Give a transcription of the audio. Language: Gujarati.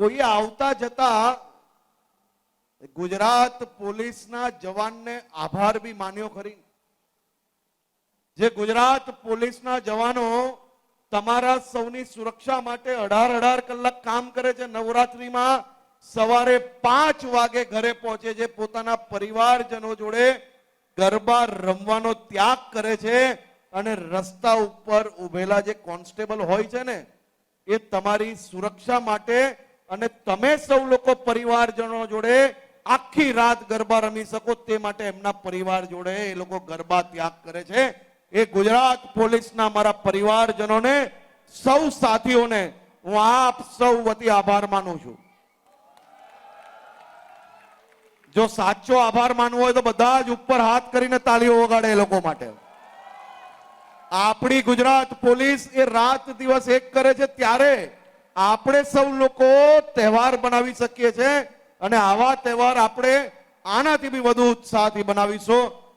કોઈ આવતા જતા ગુજરાત પોલીસના જવાનને આભાર બી માન્યો ખરી. જે ગુજરાત પોલીસના જવાનો તમારા સૌની સુરક્ષા માટે અઢાર અઢાર કલાક કામ કરે છે. નવરાત્રીમાં સવારે પાંચ વાગે ઘરે પહોંચે છે. પોતાના પરિવારજનો જોડે ગરબા રમવાનો ત્યાગ કરે છે અને રસ્તા ઉપર ઉભેલા જે કોન્સ્ટેબલ હોય છે ને, એ તમારી સુરક્ષા માટે અને તમે સૌ લોકો પરિવારજનો જોડે આખી રાત ગરબા રમી શકો તે માટે એમના પરિવાર જોડે એ લોકો ગરબા ત્યાગ કરે છે. એ ગુજરાત પોલીસના મારા પરિવારજનોને, સૌ સાથીઓને હું આપ સૌ વતી આભાર માનું છું. જો સાચો આભાર માનવો હોય તો બધા જ ઉપર હાથ કરીને તાલીઓ વગાડે એ લોકો માટે. આપણી ગુજરાત પોલીસ એ રાત દિવસ એક કરે છે, ત્યારે આપણે સૌ લોકો તહેવાર બનાવી શકીએ છીએ અને આવા તહેવાર આપણે આનાથી બી વધુ ઉત્સાહથી બનાવીશું.